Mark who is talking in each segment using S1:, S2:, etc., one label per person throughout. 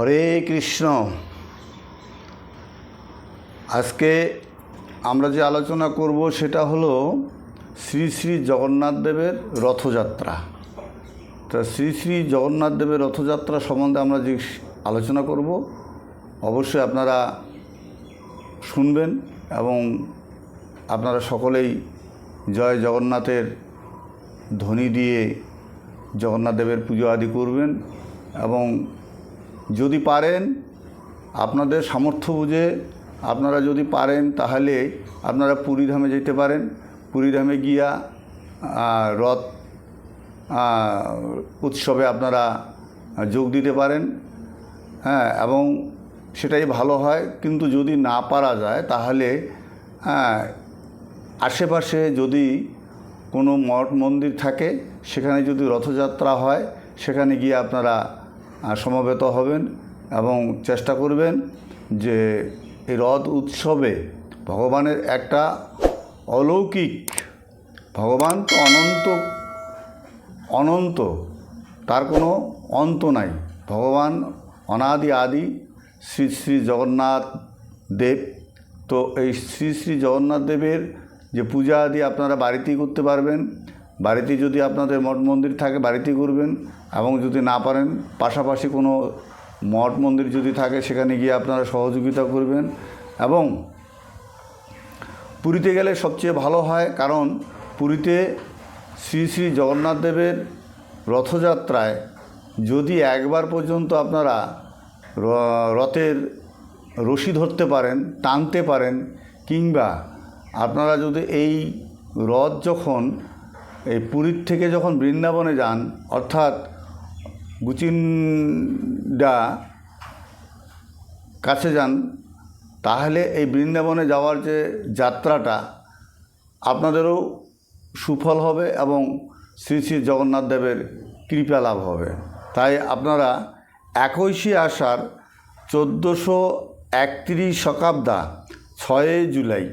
S1: হরে কৃষ্ণ। আজকে আমরা যে আলোচনা করব সেটা হলো শ্রী শ্রী জগন্নাথ দেবের রথযাত্রা। তা শ্রী শ্রী জগন্নাথ দেবের রথযাত্রা সম্বন্ধে আমরা যে আলোচনা করব, অবশ্যই আপনারা শুনবেন এবং আপনারা সকলেই জয় জগন্নাথের ধ্বনি দিয়ে জগন্নাথ দেবের পুজো আদি করবেন এবং যদি পারেন, আপনাদের সামর্থ্য বুঝে আপনারা যদি পারেন, তাহলে আপনারা পুরীধামে যেতে পারেন। পুরীধামে গিয়া রথ উৎসবে আপনারা যোগ দিতে পারেন। হ্যাঁ এবং সেটাই ভালো হয়। কিন্তু যদি না পারা যায়, তাহলে আশেপাশে যদি কোনো মঠ মন্দির থাকে, সেখানে যদি রথযাত্রা হয়, সেখানে গিয়ে আপনারা সমবেত হবেন এবং চেষ্টা করবেন যে এই রথ উৎসবে ভগবানের একটা অলৌকিক, ভগবান তো অনন্ত অনন্ত, তার কোনো অন্ত নাই। ভগবান অনাদি আদি শ্রী শ্রী জগন্নাথ দেব। তো এই শ্রী শ্রী জগন্নাথ দেবের যে পূজা আদি আপনারা বাড়িতেই করতে পারবেন। বাড়িতে যদি আপনাদের মঠ মন্দির থাকে বাড়িতেই করবেন এবং যদি না পারেন, পাশাপাশি কোনো মঠ মন্দির যদি থাকে, সেখানে গিয়ে আপনারা সহযোগিতা করবেন এবং পুরীতে গেলে সবচেয়ে ভালো হয় কারণ পুরীতে শ্রী শ্রী জগন্নাথ দেবের রথযাত্রায় যদি একবার পর্যন্ত আপনারা রথের রশি ধরতে পারেন, টানতে পারেন কিংবা আপনারা যদি এই রথ যখন এই পুরীর থেকে যখন বৃন্দাবনে যান, অর্থাৎ গুচিন্ডা কাছে যান, তাহলে এই বৃন্দাবনে যাওয়ার যে যাত্রাটা আপনাদেরও সুফল হবে এবং শ্রী শ্রী জগন্নাথ দেবের কৃপা লাভ হবে। তাই আপনারা একৈশে আসার চোদ্দোশো একত্রিশ শকাব্দা ছয়ই জুলাই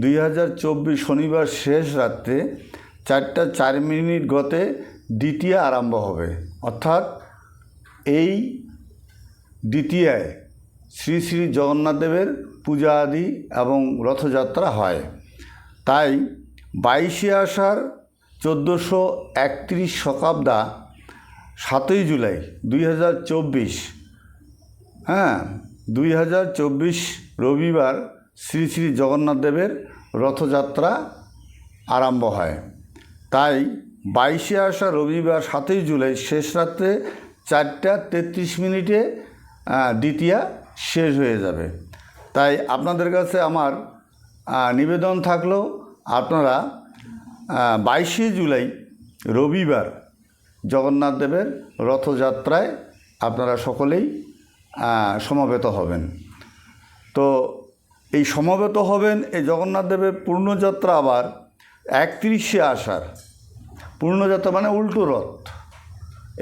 S1: দুই হাজার চব্বিশ শনিবার শেষ রাত্রে চারটা চার মিনিট গতে দ্বিতীয় আরম্ভ হবে। অর্থাৎ এই দ্বিতীয়ায় শ্রী শ্রী জগন্নাথ দেবের পূজা আদি এবং রথযাত্রা হয়। তাই বাইশে আষাঢ় চোদ্দোশো একত্রিশ শকাব্দা সাতই জুলাই দুই হাজার চব্বিশ হ্যাঁ দুই হাজার চব্বিশ রবিবার শ্রী শ্রী জগন্নাথ দেবের রথযাত্রা আরম্ভ হয়। তাই বাইশে আসা রবিবার সাতই জুলাই শেষ রাত্রে চারটা তেত্রিশ মিনিটে দ্বিতীয়া শেষ হয়ে যাবে। তাই আপনাদের কাছে আমার নিবেদন থাকল আপনারা বাইশে জুলাই রবিবার জগন্নাথ দেবের রথযাত্রায় আপনারা সকলেই সমবেত হবেন। তো এই সমবেত হবেন এই জগন্নাথ দেবের পূর্ণযাত্রা আবার একত্রিশে আষাঢ়। পূর্ণযাত্রা মানে উল্টো রথ।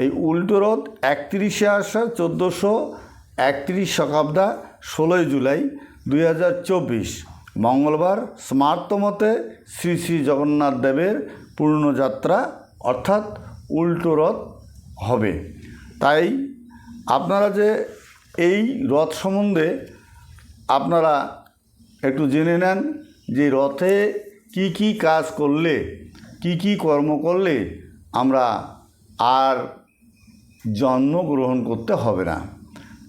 S1: এই উল্টো রথ একত্রিশে আষাঢ়, চোদ্দোশো একত্রিশ শকাব্দা, ষোলোই জুলাই দুই হাজার চব্বিশ। মঙ্গলবার স্মার্তমতে শ্রী শ্রী জগন্নাথ দেবের পূর্ণযাত্রা অর্থাৎ উল্টো রথ হবে। তাই আপনারা যে এই রথ সম্বন্ধে আপনারা একটু জেনে নেন যে রথে কি কি কাজ করলে, কি কি কর্ম করলে আমরা আর জন্মগ্রহণ করতে হবে না।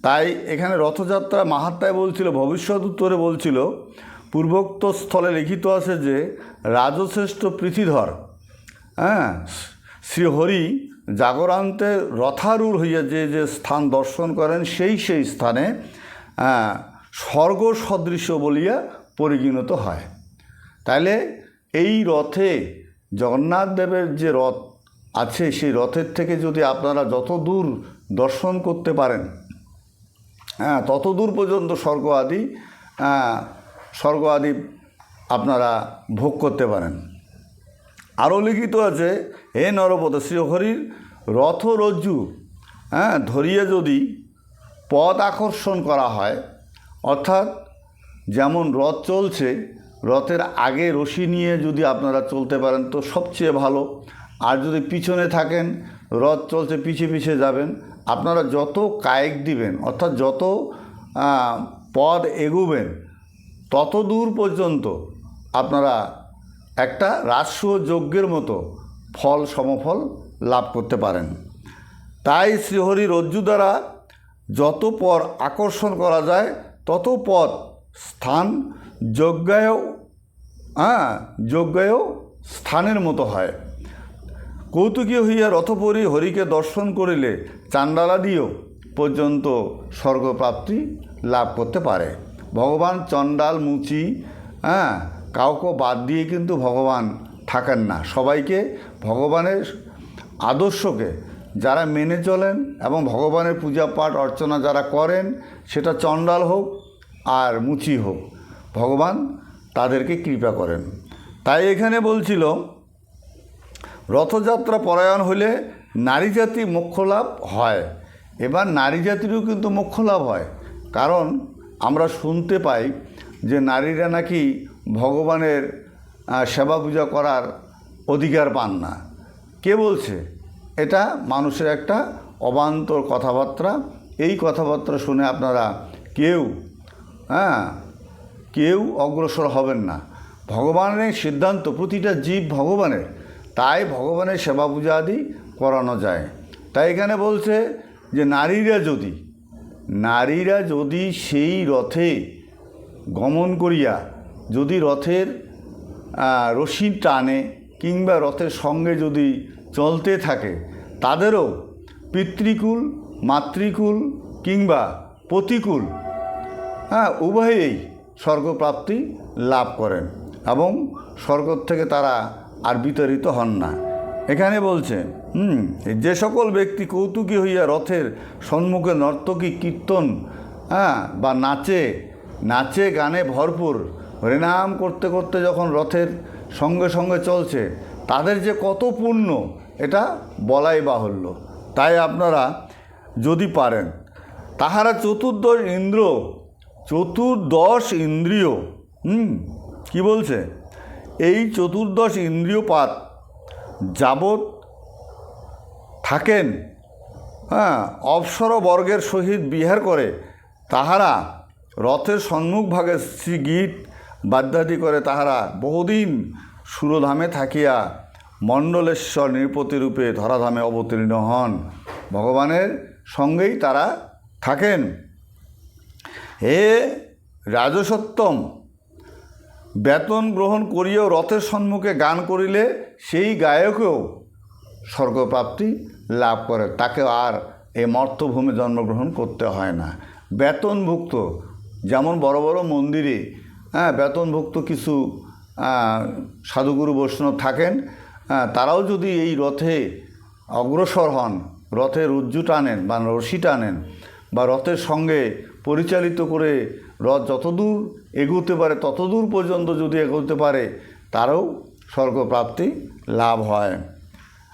S1: তাই এখানে রথযাত্রা মাহাত্মায় বলছিল, ভবিষ্যৎ উত্তরে বলছিল, পূর্বোক্ত স্থলে লিখিত আছে যে রাজশ্রেষ্ঠ পৃথিধর হ্যাঁ শ্রীহরি জাগরান্তে রথারূঢ় হইয়া যে যে স্থান দর্শন করেন, সেই সেই স্থানে স্বর্গ সদৃশ্য বলিয়া পরিগণিত হয়। তাইলে এই রথে জগন্নাথ দেবের যে রথ আছে সেই রথের থেকে যদি আপনারা যত দূর দর্শন করতে পারেন হ্যাঁ তত দূর পর্যন্ত স্বর্গ আদি হ্যাঁ, স্বর্গ আদি আপনারা ভোগ করতে পারেন। আরও লিখিত আছে হে নরপদ শ্রীহরির রথ রজ্জু হ্যাঁ ধরিয়ে যদি পথ আকর্ষণ করা হয় অর্থাৎ যেমন রথ চলছে রথের আগে রশি নিয়ে যদি আপনারা চলতে পারেন, তো সবচেয়ে ভালো। আর যদি পিছনে থাকেন, রথ চলছে পিছে পিছে যাবেন, আপনারা যত কায়েক দিবেন, অর্থাৎ যত পদ এগুবেন, তত দূর পর্যন্ত আপনারা একটা রাষ্ট্র যজ্ঞের মতো ফল, সমফল লাভ করতে পারেন। তাই শ্রীহরি রজ্জু দ্বারা যত পর আকর্ষণ করা যায়, তত পথ স্থান যজ্ঞায় হ্যাঁ যজ্ঞায় স্থানের মতো হয়। কৌতুকী হইয়া রথপরি হরিকে দর্শন করিলে চাণ্ডালাদিও পর্যন্ত স্বর্গপ্রাপ্তি লাভ করতে পারে। ভগবান চণ্ডাল মুচি হ্যাঁ কাউকে বাদ দিয়ে কিন্তু ভগবান থাকেন না। সবাইকে ভগবানের আদর্শকে যারা মেনে চলেন এবং ভগবানের পূজা পাঠ অর্চনা যারা করেন, সেটা চণ্ডাল হোক আর মুচি হোক। ভগবান তাদেরকে কৃপা করেন। তাই এখানে বলছিল, রথযাত্রা পরায়ণ হলে নারী জাতি মোক্ষ লাভ হয়। এবার নারী জাতিরও কিন্তু মোক্ষ লাভ হয়। কারণ আমরা শুনতে পাই যে নারীরা নাকি ভগবানের সেবা পূজা করার অধিকার পান না। কে বলছে? এটা মানুষের একটা অবান্তর কথাবার্তা। এই কথাবার্তা শুনে আপনারা কেউ হ্যাঁ কেউ অগ্রসর হবেন না। ভগবানের সিদ্ধান্ত, প্রতিটা জীব ভগবানের। তাই ভগবানের সেবা পূজা আদি করানো যায়। তাই এখানে বলছে যে নারীরা যদি নারীরা যদি সেই রথে গমন করিয়া, যদি রথের রশি টানে কিংবা রথের সঙ্গে যদি চলতে থাকে, তাদেরও পিতৃকুল, মাতৃকুল কিংবা প্রতিকূল হ্যাঁ উভয়েই স্বর্গপ্রাপ্তি লাভ করেন এবং স্বর্গ থেকে তারা আর বিতাড়িত হন না। এখানে বলছে, হুম, যে সকল ব্যক্তি কৌতুকী হইয়া রথের সম্মুখে নর্তকী কীর্তন হ্যাঁ বা নাচে নাচে গানে ভরপুর হরিনাম করতে করতে যখন রথের সঙ্গে সঙ্গে চলছে, তাদের যে কত পুণ্য, এটা বলাই বাহুল্য। তাই আপনারা যদি পারেন, তাহারা চতুর্দশ ইন্দ্র চতুর্দশ ইন্দ্রিয়, হুম, কি বলছে? এই চতুর্দশ ইন্দ্রিয়পাত যাবৎ থাকেন হ্যাঁ অপসর বর্গের সহিত বিহার করে, তাহারা রথের সম্মুখভাগে শ্রী গীত বাদ্যাদি করে তাহারা বহুদিন সুরধামে থাকিয়া মণ্ডলেশ্বর নৃপতিরূপে ধরাধামে অবতীর্ণ হন। ভগবানের সঙ্গেই তারা থাকেন। হে রাজসত্তম, বেতন গ্রহণ করিয়েও রথের সম্মুখে গান করিলে সেই গায়কেও স্বর্গপ্রাপ্তি লাভ করে। তাকে আর এই মর্তভূমে জন্মগ্রহণ করতে হয় না। বেতনভুক্ত, যেমন বড় বড় মন্দিরে হ্যাঁ বেতনভুক্ত কিছু সাধুগুরু বৈষ্ণব থাকেন তারাও যদি এই রথে অগ্রসর হন, রথের রজ্জু টানেন বা রশি টানেন বা রথের সঙ্গে পরিচালিত করে রথ যতদূর এগোতে পারে, ততদূর পর্যন্ত যদি এগোতে পারে, তারও স্বর্গপ্রাপ্তি লাভ হয়।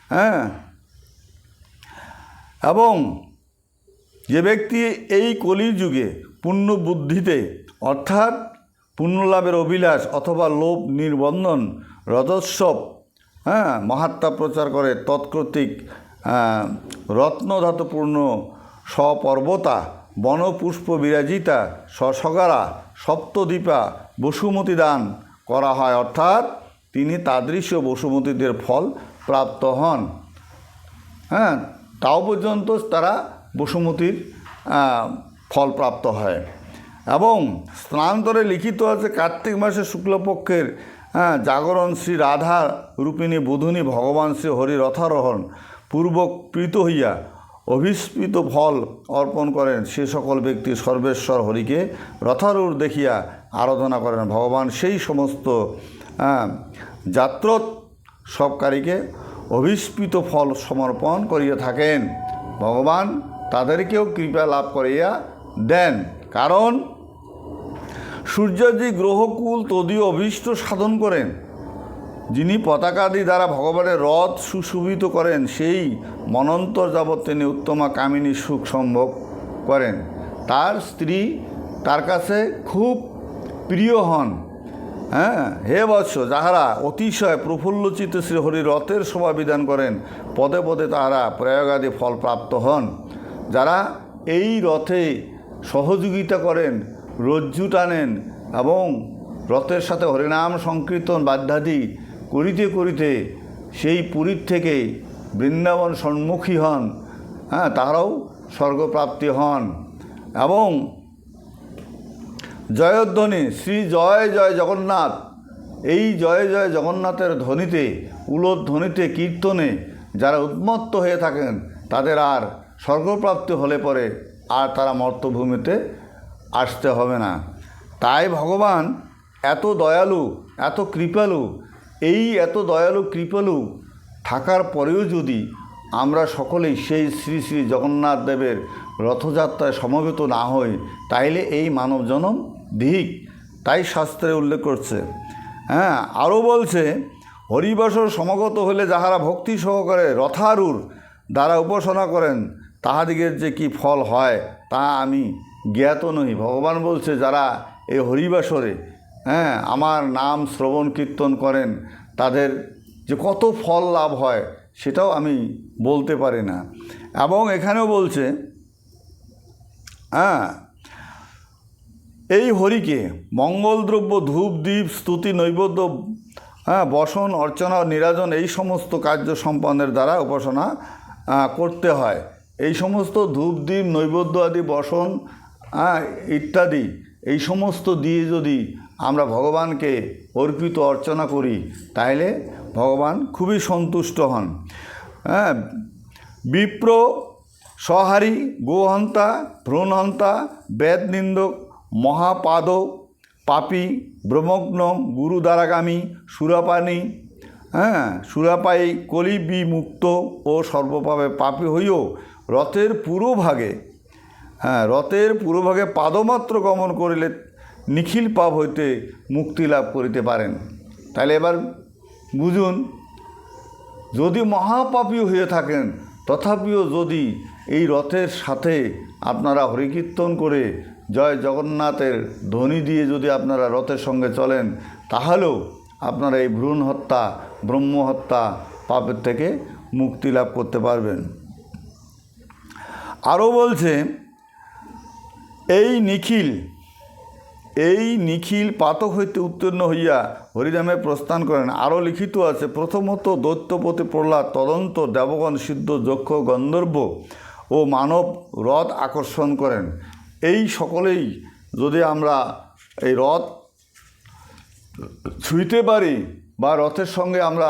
S1: হ্যাঁ? এবং যে ব্যক্তি এই কলির যুগে পূর্ণ বুদ্ধিতে, অর্থাৎ পুণ্যলাভের অভিলাষ অথবা লোভ নির্বন্ধন রজস্বব হ্যাঁ মহাত্মা প্রচার করে তৎকর্তৃক রত্নধাতুপূর্ণ স্বপর্বতা বনপুষ্প বিরাজিতা সসগারা সপ্তদ্বীপা বসুমতী দান করা হয়, অর্থাৎ তিনি তাদৃশ্য বসুমতীদের ফল প্রাপ্ত হন। হ্যাঁ তাও পর্যন্ত তারা বসুমতীর ফল প্রাপ্ত হয়। এবং স্নানান্তরে লিখিত আছে, কার্তিক মাসে শুক্লপক্ষের হ্যাঁ জাগরণ শ্রী রাধা রূপিণী বুধুনী ভগবান শ্রী হরি রথারোহণ পূর্বক প্রীত হইয়া অভিস্পৃত ফল অর্পণ করেন সে সকল ব্যক্তি সর্বেশ্বর হরিকে। রথারূঢ় দেখিয়া আরাধনা করেন ভগবান সেই সমস্ত হ্যাঁ, যাত্রত সবকারীকে অভিস্পৃত ফল সমর্পণ করিয়া থাকেন। ভগবান তাদেরকেও কৃপা লাভ করিয়া দেন। কারণ সূর্যাদি গ্রহকুল তদীয় অভীষ্ট সাধন করেন। যিনি পতাকাদি দ্বারা ভগবানের রথ সুশোভিত করেন, সেই মনন্তর যাবৎ তিনি উত্তমা কামিনী সুখ সম্ভব করেন। তার স্ত্রী তার কাছে খুব প্রিয় হন। হ্যাঁ হে বৎস, যাহারা অতিশয় প্রফুল্লচিত শ্রী হরি রথের শোভা বিধান করেন, পদে পদে তাহারা প্রয়োগাদি ফল প্রাপ্ত হন। যারা এই রথে সহযোগিতা করেন, রজ্জু টানেন এবং রথের সাথে হরিনাম সংকীর্তন বাদ্যাদি করিতে করিতে সেই পুরীর থেকে বৃন্দাবন সম্মুখী হন। হ্যাঁ তারাও স্বর্গপ্রাপ্তি হন এবং জয়ধ্বনি, শ্রী জয় জয় জগন্নাথ, এই জয় জয় জগন্নাথের ধ্বনিতে উলোধ্বনিতে কীর্তনে যারা উন্মত্ত হয়ে থাকেন, তাদের আর স্বর্গপ্রাপ্তি হলে পরে আর তারা মর্তভূমিতে আসতে হবে না। তাই ভগবান এত দয়ালু, এত কৃপালু এই এত দয়ালু, কৃপালু থাকার পরেও যদি আমরা সকলেই সেই শ্রী শ্রী জগন্নাথ দেবের রথযাত্রায় সমবেত না হই, তাইলে এই মানব জনম তাই শাস্ত্রে উল্লেখ করছে। হ্যাঁ আরও বলছে, হরিবাসর সমাগত হলে যাহারা ভক্তি সহকারে রথারুর দ্বারা উপাসনা করেন, তাহাদিগের যে কি ফল হয় তা আমি জ্ঞাত নই ভগবান বলছে, যারা এই হরিবাসরে হ্যাঁ আমার নাম শ্রবণ কীর্তন করেন, তাদের যে কত ফল লাভ হয় সেটাও আমি বলতে পারি না। এবং এখানেও বলছে হ্যাঁ এই হরিকে মঙ্গলদ্রব্য ধূপ দ্বীপ স্তুতি, নৈবেদ্য হ্যাঁ বসন, অর্চনা, নিরাজন, এই সমস্ত কার্য সম্পন্নের দ্বারা উপাসনা করতে হয়। এই সমস্ত ধূপ দ্বীপ নৈবেদ্য আদি, বসন ইত্যাদি, এই সমস্ত দিয়ে যদি আমরা ভগবানকে অর্পিত, অর্চনা করি তাহলে ভগবান খুবই সন্তুষ্ট হন। হ্যাঁ বিপ্র, সহারি, গোহন্তা, ভ্রূণহন্তা, বেদনিন্দক, মহাপাদ, পাপি, ব্রহ্মগ্ন গুরু দ্বারাগামী সুরাপানি হ্যাঁ সুরাপায়ী কলি বিমুক্ত ও সর্বপাবে পাপী হইও রথের পুরোভাগে হ্যাঁ রথের পুরোভাগে পাদমাত্র গমন করিলে নিখিল পাপ হইতে মুক্তি লাভ করিতে পারেন। তাহলে এবার বুঝুন, যদি মহাপাপী হয়ে থাকেন, তথাপিও যদি এই রথের সাথে আপনারা হরিকীর্তন করে জয় জগন্নাথের ধ্বনি দিয়ে যদি আপনারা রথের সঙ্গে চলেন, তাহলেও আপনারা এই ভ্রূণ হত্যা, ব্রহ্ম হত্যা পাপের থেকে মুক্তি লাভ করতে পারবেন। আরও বলছে, এই নিখিল এই নিখিল পাতক হইতে উত্তীর্ণ হইয়া হরিনামে প্রস্থান করেন। আরও লিখিত আছে, প্রথমত দৈত্যপতি প্রহ্লাদ, তদন্ত দেবগণ সিদ্ধ যক্ষ, গন্ধর্ব ও মানব রথ আকর্ষণ করেন। এই সকলেই যদি আমরা এই রথ ছুঁইতে পারি বা রথের সঙ্গে আমরা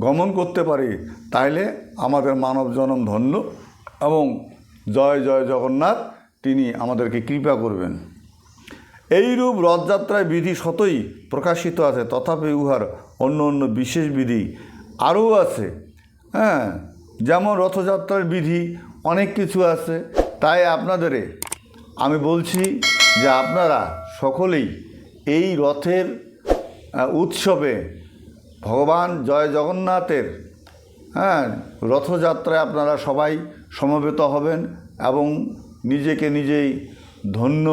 S1: গমন করতে পারি, তাইলে আমাদের মানব জনম ধন্য এবং জয় জয় জগন্নাথ, তিনি আমাদেরকে কৃপা করবেন। এইরূপ রথযাত্রায় বিধি শতই প্রকাশিত আছে, তথাপি উহার অন্য অন্য বিশেষ বিধি আরও আছে। হ্যাঁ যেমন রথযাত্রার বিধি অনেক কিছু আছে, তাই আপনাদের আমি বলছি যে আপনারা সকলেই এই রথের উৎসবে ভগবান জয় জগন্নাথের হ্যাঁ রথযাত্রায় আপনারা সবাই সমবেত হবেন এবং নিজেকে নিজেই ধন্য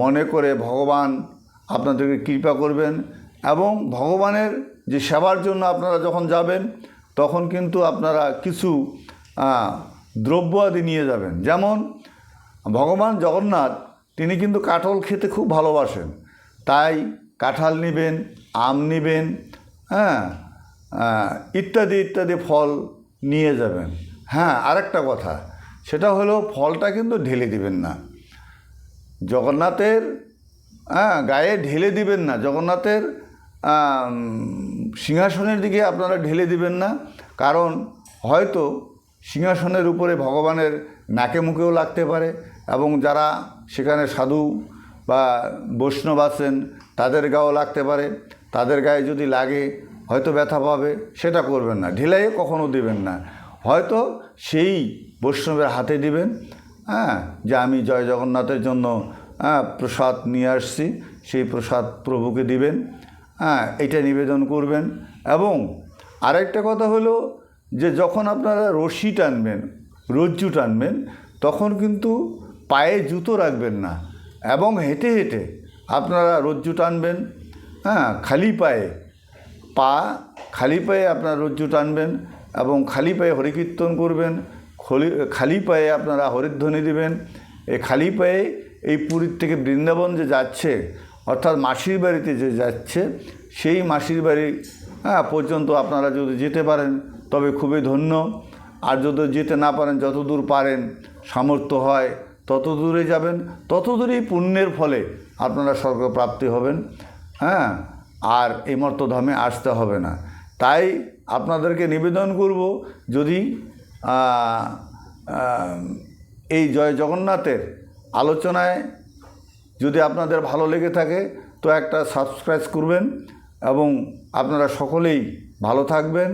S1: মনে করে ভগবান আপনাদেরকে কৃপা করবেন এবং ভগবানের যে সেবার জন্য আপনারা যখন যাবেন, তখন কিন্তু আপনারা কিছু দ্রব্য আদি নিয়ে যাবেন। যেমন ভগবান জগন্নাথ, তিনি কিন্তু কাঁঠাল খেতে খুব ভালোবাসেন। তাই কাঁঠাল নেবেন, আম নেবেন হ্যাঁ ইত্যাদি ইত্যাদি ফল নিয়ে যাবেন। হ্যাঁ আরেকটা কথা, সেটা হলো ফলটা কিন্তু ঢেলে দিবেন না। জগন্নাথের হ্যাঁ গায়ে ঢেলে দিবেন না। জগন্নাথের সিংহাসনের দিকে আপনারা ঢেলে দিবেন না। কারণ হয়তো সিংহাসনের উপরে ভগবানের নাকে মুখেও লাগতে পারে এবং যারা সেখানে সাধু বা বৈষ্ণব আছেন, তাদের গায়েও লাগতে পারে। তাদের গায়ে যদি লাগে, হয়তো ব্যথা পাবে, সেটা করবেন না। ঢিলাইয়ে কখনো দিবেন না। হয়তো সেই বৈষ্ণবের হাতে দিবেন। হ্যাঁ যে আমি জয় জগন্নাথের জন্য হ্যাঁ প্রসাদ নিয়ে আসছি, সেই প্রসাদ প্রভুকে দিবেন হ্যাঁ এটা নিবেদন করবেন। এবং আরেকটা কথা হলো যে যখন আপনারা রশি টানবেন, রজ্জু টানবেন, তখন কিন্তু পায়ে জুতো রাখবেন না। এবং হেঁটে হেঁটে আপনারা রজ্জু টানবেন হ্যাঁ খালি পায়ে, পা খালি পায়ে আপনার রজ্জু টানবেন এবং খালি পায়ে হরিকীর্তন করবেন। খলি, খালি পায়ে আপনারা হরিধ্বনি দিবেন। এই খালি পায়ে এই পুরীর থেকে বৃন্দাবন যে যাচ্ছে, অর্থাৎ মাসির বাড়িতে যে যাচ্ছে, সেই মাসির বাড়ি হ্যাঁ পর্যন্ত আপনারা যদি যেতে পারেন, তবে খুবই ধন্য। আর যদি যেতে না পারেন যত দূর পারেন, সামর্থ্য হয় তত দূরে যাবেন। তত দূরেই পুণ্যের ফলে আপনারা স্বর্গপ্রাপ্তি হবেন। হ্যাঁ আর এই মর্তধামে আসতে হবে না। তাই আপনাদেরকে নিবেদন করব, যদি এই জয় জগন্নাথের আলোচনায় যদি আপনাদের ভালো লেগে থাকে, তো একটা সাবস্ক্রাইব করবেন এবং আপনারা সকলেই ভালো থাকবেন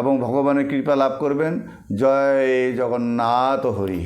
S1: এবং ভগবানের কৃপা লাভ করবেন। জয় জগন্নাথ হরি।